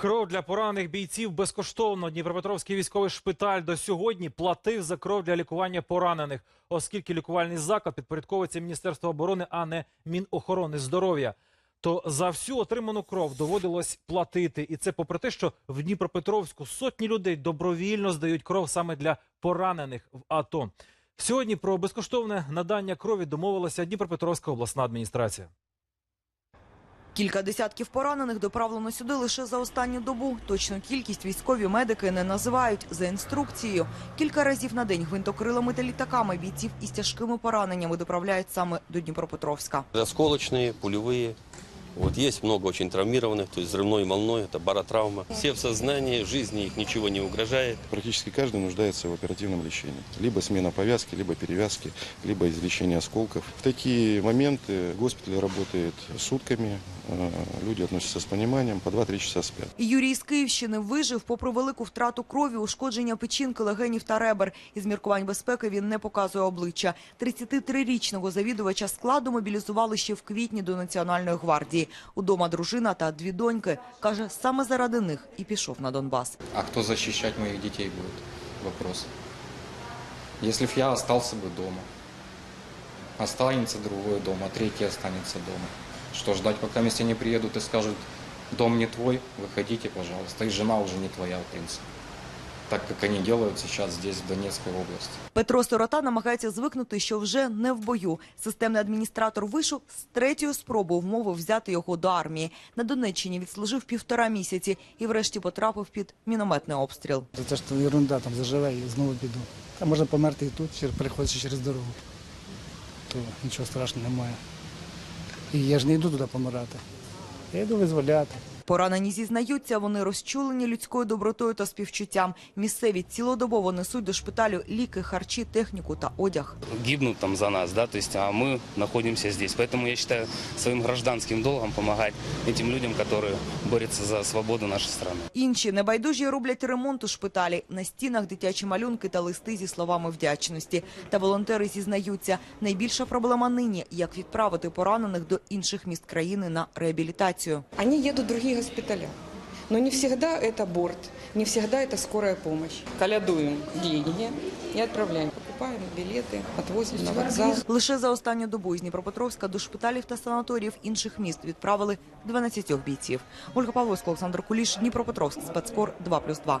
Кров для поранених бійців безкоштовно. Дніпропетровський військовий шпиталь до сьогодні платив за кров для лікування поранених, оскільки лікувальний заклад підпорядковується Міністерству оборони, а не Мінохорони здоров'я. То за всю отриману кров доводилось платити, і це попри те, що в Дніпропетровську сотні людей добровільно здають кров саме для поранених в АТО. Сьогодні про безкоштовне надання крові домовилася Дніпропетровська обласна адміністрація. Кілька десятків поранених доправлено сюди лише за останню добу. Точну кількість військові медики не називають за інструкцією. Кілька разів на день гвинтокрилами та літаками бійців із тяжкими пораненнями доправляють саме до Дніпропетровська. Осколочные, пулевые. Вот есть много очень травмированных, то есть взрывной волной, это баротравма. Все в сознании, жизни их ничего не угрожает. Практически каждый нуждается в оперативном лечении. Либо смена повязки, либо перевязки, либо излечение осколков. В такие моменты госпиталь работает сутками, э, люди относятся с пониманием, по 2-3 часа спят. І Юрій з Київщини вижив попри велику втрату крові, ушкодження печінки, легенів та ребер. Із міркувань безпеки він не показує обличчя. 33-річного завідувача складу мобілізували ще в квітні до Національної гвардії. Удома дружина та дві доньки. Каже, саме заради них і пішов на Донбас. А кто защищать моих детей будет? Вопрос. Если б я остался бы дома, останется другой дом, а третий останется дома. Что, ждать, пока вместе не приедут и скажут, дом не твой, выходите, пожалуйста. И жена уже не твоя, в принципе. Так, как они делают сейчас здесь, в Донецкой области. Петро Сирота намагається звикнути, що вже не в бою. Системний адміністратор вишу з третьої спроби вмовив взяти його до армії. На Донеччині відслужив півтора місяці і врешті потрапив під мінометний обстріл. За те, що ерунда там заживе і знову піду. Та можна померти і тут, переходячи через дорогу. То нічого страшного немає. І я ж не йду туди помирати. Я йду визволяти. Поранені зізнаються, вони розчулені людською добротою та співчуттям. Місцеві цілодобово несуть до шпиталю ліки, харчі, техніку та одяг. гибнут там за нас, да, то есть, а мы находимся здесь. Поэтому я считаю своим гражданским долгом помогать этим людям, которые борются за свободу нашей страны. Інші небайдужі роблять ремонт у шпиталі. На стінах дитячі малюнки та листи зі словами вдячності. Та волонтери зізнаються, найбільша проблема нині – як відправити поранених до інших міст країни на реабілітацію. Они едут в другие госпиталя. Но не всегда это борт, не всегда это скорая помощь. Колядуем деньги и отправляем. Покупаем билеты, отвозим на вокзал. Лише за останню добу із Дніпропетровська до шпиталів та санаторіїв інших міст відправили 12 бійців. Ольга Павловська, Олександр Куліш, Дніпропетровськ, спецкор 2+,2.